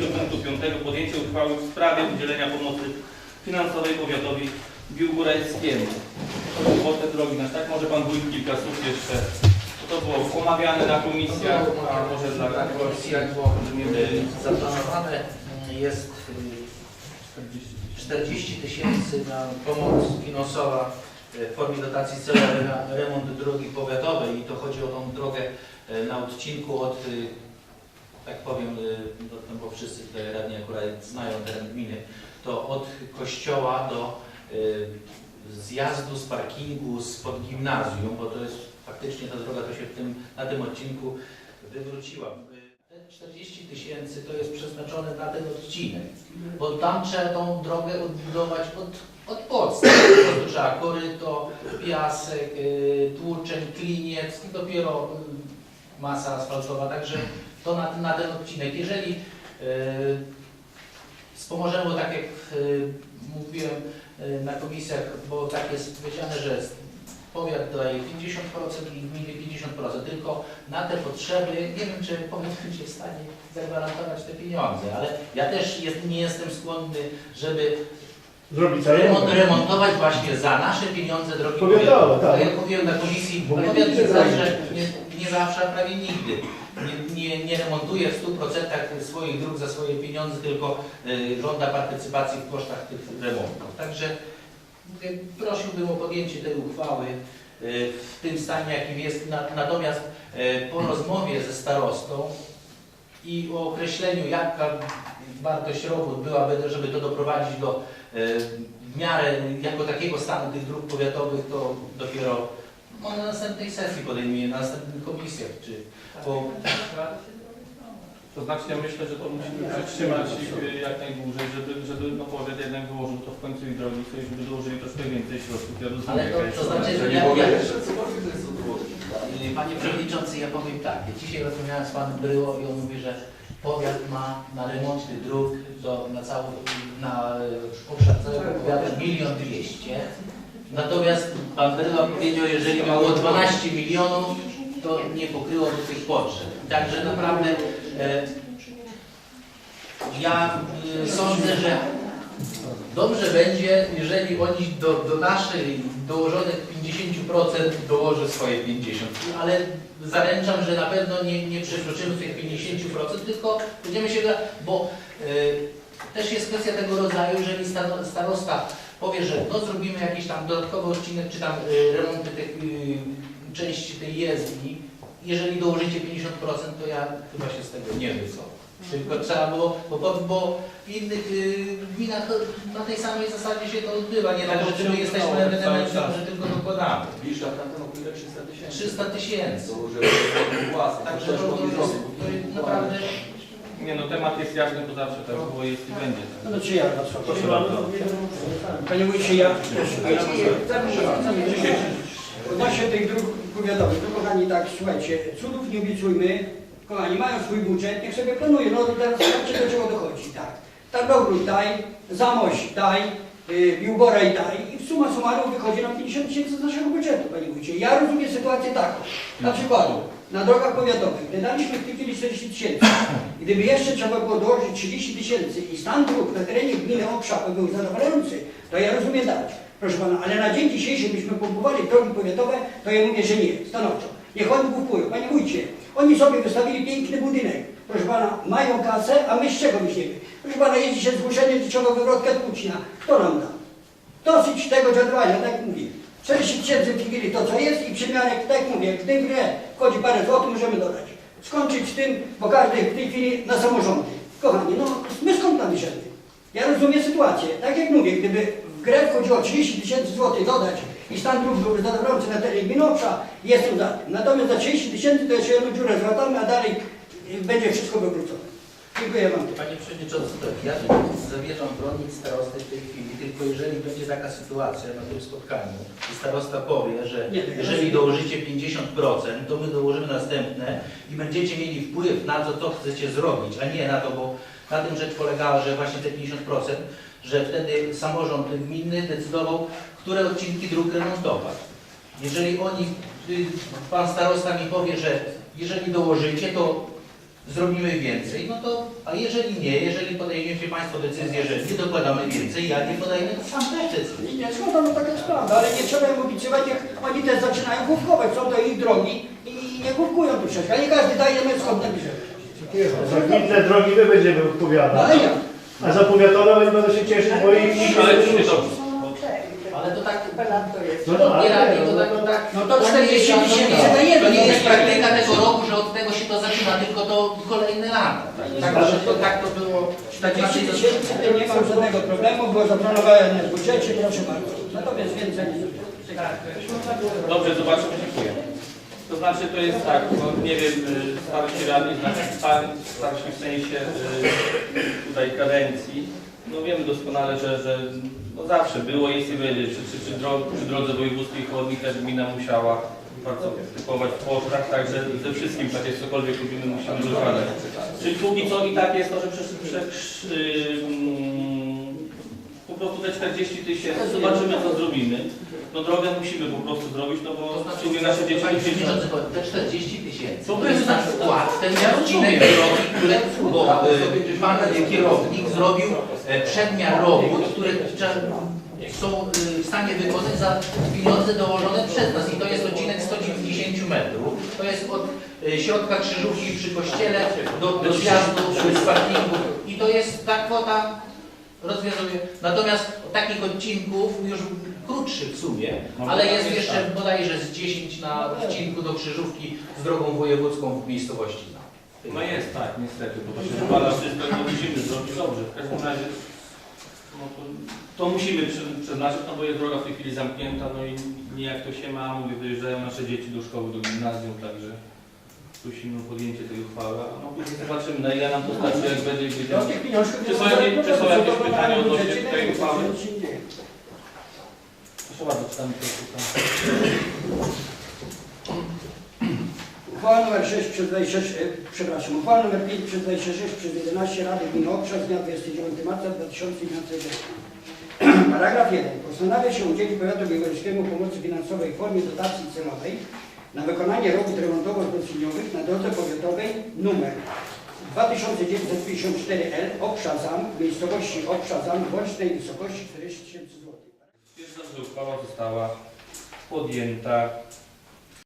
do punktu 5 podjęcie uchwały w sprawie udzielenia pomocy finansowej powiatowi biłgórajskiemu. Te drogi, no tak może Pan Wójt kilka słów jeszcze. To było omawiane na komisjach, a może dla Na komisjach, y, zaplanowane y, jest y, 40 tysięcy na pomoc finansowa y, w formie dotacji celowej na remont drogi powiatowej i to chodzi o tą drogę y, na odcinku od, y, tak powiem, y, no, no bo wszyscy tutaj radni akurat znają teren gminy, to od kościoła do y, zjazdu z parkingu spod gimnazjum, bo to jest faktycznie ta droga to się w tym, na tym odcinku wywróciła. Te 40 tysięcy to jest przeznaczone na ten odcinek, bo tam trzeba tą drogę odbudować od, od podstaw. Po trzeba koryto, piasek, y, tłuczeń, kliniec i dopiero masa asfaltowa, także to na, na ten odcinek. Jeżeli y, wspomożemy, tak jak y, mówiłem y, na komisjach, bo tak jest powiedziane, że powiat daje 50% i gminy 50%, tylko na te potrzeby, nie wiem czy powiat będzie w stanie zagwarantować te pieniądze, ale ja też jest, nie jestem skłonny, żeby Zrobić remont, remontować właśnie za nasze pieniądze drogi Powiatowe, tak. Jak mówiłem na komisji, powiat nie zawsze, nie, nie zawsze, prawie nigdy nie, nie, nie remontuje w 100% swoich dróg za swoje pieniądze, tylko y, żąda partycypacji w kosztach tych remontów. Także mówię, prosiłbym o podjęcie tej uchwały y, w tym stanie, jakim jest. Na- Natomiast y, po rozmowie ze starostą i o określeniu, jaka wartość robót byłaby, żeby to doprowadzić do y, w miarę jako takiego stanu tych dróg powiatowych, to dopiero no, na następnej sesji podejmie, na następnych komisjach, czy po To znaczy ja myślę, że to musimy przytrzymać ich y, jak najdłużej, żeby, żeby no powiat jednak wyłożył to w końcu i drogi, sobie, żeby dołożyli troszkę więcej środków. Ja rozumiem, Ale to, to znaczy, że ja, ja, Panie Przewodniczący, ja powiem tak, ja dzisiaj rozmawiałem z Panem Bryło i on mówi, że powiat ma na remonty dróg do, na cały, na obszar całego powiatu milion dwieście. Natomiast Pan Bryła powiedział, jeżeli było 12 milionów, to nie pokryłoby tych potrzeb. Także naprawdę e, ja y, sądzę, że Dobrze będzie, jeżeli oni do, do naszej dołożonych 50% dołoży swoje 50%, ale zaręczam, że na pewno nie, nie przekroczymy tych 50%, tylko będziemy się, bo y, też jest kwestia tego rodzaju, jeżeli starosta powie, że no zrobimy jakiś tam dodatkowy odcinek, czy tam y, remonty tych y, części tej jezdni, jeżeli dołożycie 50%, to ja chyba się z tego nie wycofam. Tylko trzeba było, bo, bo, bo w innych y, gminach to na tej samej zasadzie się to odbywa. Nie tak, że my jesteśmy ewenementem, że tylko dokładamy. Bliższa tam ten około 300 tysięcy. 300 tysięcy. Także to jest, zrobić. to jest naprawdę Nie no, temat jest jasny, to zawsze tak było, jest i będzie. No to czy ja na co? Proszę bardzo. Panie Wójcie, ja. Odnośnie tych dróg powiatowych, to kochani tak, słuchajcie, cudów nie obiecujmy, kochani, mają swój budżet, niech sobie planują, no to teraz zobaczcie do czego dochodzi, tak. Tarnogród daj, Zamość daj, y, Biłgoraj daj i suma summarum wychodzi na 50 tysięcy z naszego budżetu, panie wójcie. Ja rozumiem sytuację taką, na przykład na drogach powiatowych, gdy daliśmy w tej chwili 40 tysięcy, gdyby jeszcze trzeba było dołożyć 30 tysięcy i stan dróg na terenie gminy Obszawy był zadowalający, to ja rozumiem dać. Proszę pana, ale na dzień dzisiejszy byśmy pompowali drogi powiatowe, to ja mówię, że nie, stanowczo. Niech oni kupują. Panie wójcie, oni sobie wystawili piękny budynek. Proszę pana, mają kasę, a my z czego weźmiemy? Proszę pana, jeździ się zgłoszenie, trzeba wywrotkę tłucznia. Kto nam da? Dosyć tego dziadowania, tak mówię. 40 tysięcy chwili to co jest i przemianek, tak jak mówię, tej grze wchodzi parę złotych, możemy dodać. Skończyć z tym, bo każdy w tej chwili na samorządy. Kochani, no my skąd tam bierzemy? Ja rozumiem sytuację. Tak jak mówię, gdyby w grę wchodziło 30 tysięcy złotych dodać i stan dróg byłby zadowalający na terenie gminy Obsza, jestem za tym. Natomiast za 30 tysięcy to jeszcze jedną dziurę zwracamy, a dalej y, będzie wszystko wywrócone. Dziękuję Wam. Panie Przewodniczący, to ja zamierzam bronić starosty w tej chwili, tylko jeżeli będzie taka sytuacja na tym spotkaniu i starosta powie, że Nie, jeżeli dołożycie 50%, to my dołożymy następne i będziecie mieli wpływ na to, co chcecie zrobić, a nie na to, bo na tym rzecz polegała, że właśnie te 50%, że wtedy samorząd gminny decydował, które odcinki dróg remontować. Jeżeli oni, y, pan starosta mi powie, że jeżeli dołożycie, to zrobimy więcej, no to, a jeżeli nie, jeżeli podejmiecie Państwo decyzję, że nie dokładamy więcej, ja nie podejmę, to sam też decyzję. Nie, zgoda, no taka jest prawda, ale nie trzeba im obiecywać, jak oni też zaczynają główkować, są to ich drogi i nie główkują tu przecież, a nie każdy daje my skąd. Za gminne drogi my będziemy No odpowiadać. ale ja. A za powiatowe będą się cieszyć, bo ich nikt Ale nie czy ruszy. dobrze. Ale to tak No to, ale nie, to no, tak, to- tak. No to 40 tysięcy na jedno. To nie jest praktyka tego roku, że od tego się to zaczyna, tylko to kolejne lata. Tak, tak, że to, tak to było. Tak 40 inaczej to- tysięcy to nie mam żadnego problemu, było zaplanowane w budżecie, proszę bardzo. Natomiast więcej nie. Dobrze, zobaczymy, dziękuję. To znaczy to jest tak, no nie wiem, y, starsi radni, znaczy star- starsi w sensie y, tutaj kadencji, no wiemy doskonale, że, że no zawsze było, jest i będzie, przy, przy, przy, dro, przy drodze wojewódzkiej chodnik gmina musiała partycypować w kosztach, także ze wszystkim, tak jak cokolwiek robimy, musimy dokładać. Czyli póki co i tak jest to, że prze, prze, mm, po prostu te 40 tysięcy, zobaczymy co zrobimy. No drogę musimy po prostu zrobić, no bo znaczy, w sumie nasze dzieci Panie Przewodniczący, te 40 tysięcy To to jest na wkład, ten odcinek drogi, który bo, y, pan kierownik zrobił e, przedmiar robót, które trza- są y, w stanie wykonać za pieniądze dołożone przez nas. I to jest odcinek 190 metrów. To jest od y, środka krzyżówki przy kościele do, do zjazdu z parkingu. I to jest ta kwota rozwiązuje. Natomiast takich odcinków już krótszych w sumie, No, ale jest jeszcze tak. bodajże z 10 na odcinku do krzyżówki z drogą wojewódzką w miejscowości. No jest tak, niestety, bo to się wypada wszystko i musimy zrobić dobrze. W każdym razie no to, to musimy przeznaczyć, no bo jest droga w tej chwili zamknięta, no i nie jak to się ma, mówię, dojeżdżają nasze dzieci do szkoły, do gimnazjum, także prosimy o podjęcie tej uchwały, a no później zobaczymy na ile nam to starczy, jak będzie No, wiedział. tych pieniążków Czy są jakieś- czy są jakieś problemu, pytania odnośnie tej uchwały? Proszę bardzo, czytamy to tutaj. Uchwała nr 6 przez 26, e, przepraszam, uchwała nr 5 przez 26 przez 11 Rady Gminy Obszar z dnia 29 marca 2011 roku. Paragraf 1. Postanawia się udzielić powiatu białgorajskiemu pomocy finansowej w formie dotacji celowej na wykonanie robót remontowo-rozpoczyniowych na drodze powiatowej numer 2954L Obszazam w miejscowości Obszazam w łącznej wysokości 40 tysięcy złotych. Stwierdzam, że uchwała została podjęta